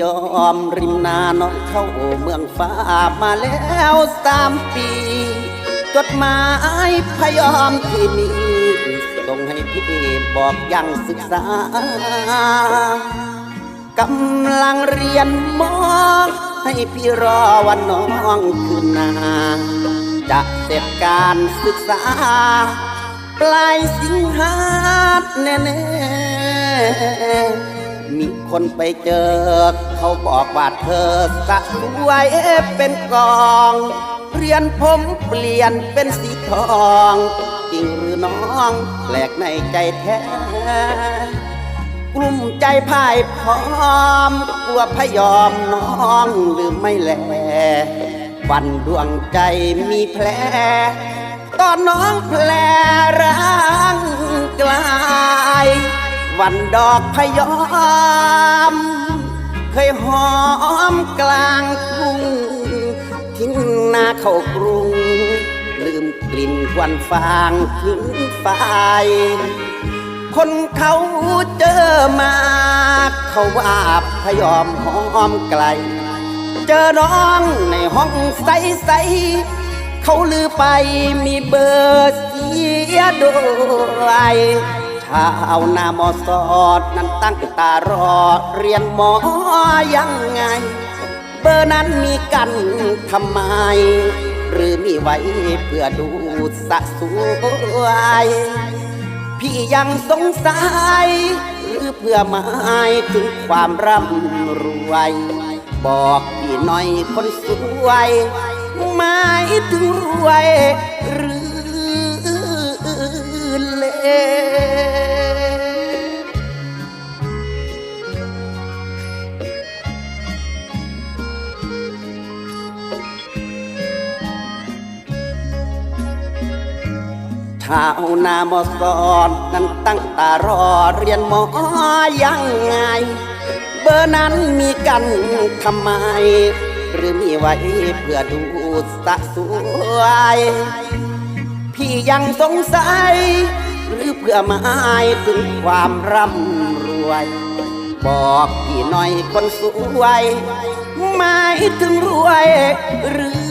ยอมริมนาน้องเข้าเมืองฟ้ามาแล้วสามปี จดหมายพยอมที่มีส่งให้พี่บอกยังศึกษากำลังเรียนมอให้พี่รอวันน้องคืนนา จะเสร็จการศึกษา ปลายสิงหาแน่ๆ มีคนไปเจอ เขาบอกว่าเธอสะสวยเป็นกองเรียนผมเปลี่ยนเป็นสีทองจริงหรือน้องแปลกในใจแท้กลุ่มใจพ่ายพร้อมกลัวพยอมน้องลืมไม่แลวันดวงใจมีแผลตอนน้องแผลร่างกลาย วันดอกพยอม เคยหอมกลางทุ่งทิ้งหน้าเข้ากรุง ลืมกลิ่นควันฟางขึ้นไฟคนเขาเจอมา เขาว่าพยอมหอมไกล เจอน้องในห้องใสใสๆเขาลือไปมีเบอร์เสียด้วย ชาวนาหมอสอดนั้นตั้งตารอเรียนหมอยังไง เบอร์นั้นมีกันทำไม หรือมีไว้เพื่อดูสะสวยพี่ยังสงสัย หรือเพื่อหมายถึงความร่ำรวย บอกพี่หน่อยคนสวยหมายถึงรวยหรือ เล่ชาวนามอสอนนั้นตั้งตารอเรียนหมอยังไง เบอร์นั้นมีกันทำไม หรือมีไว้เพื่อดูสะสวย พี่ยังสงสัย หรือเพื่อมายถึงความร่ำรวย บอกพี่หน่อยคนสวยหมายถึงรวยหรือ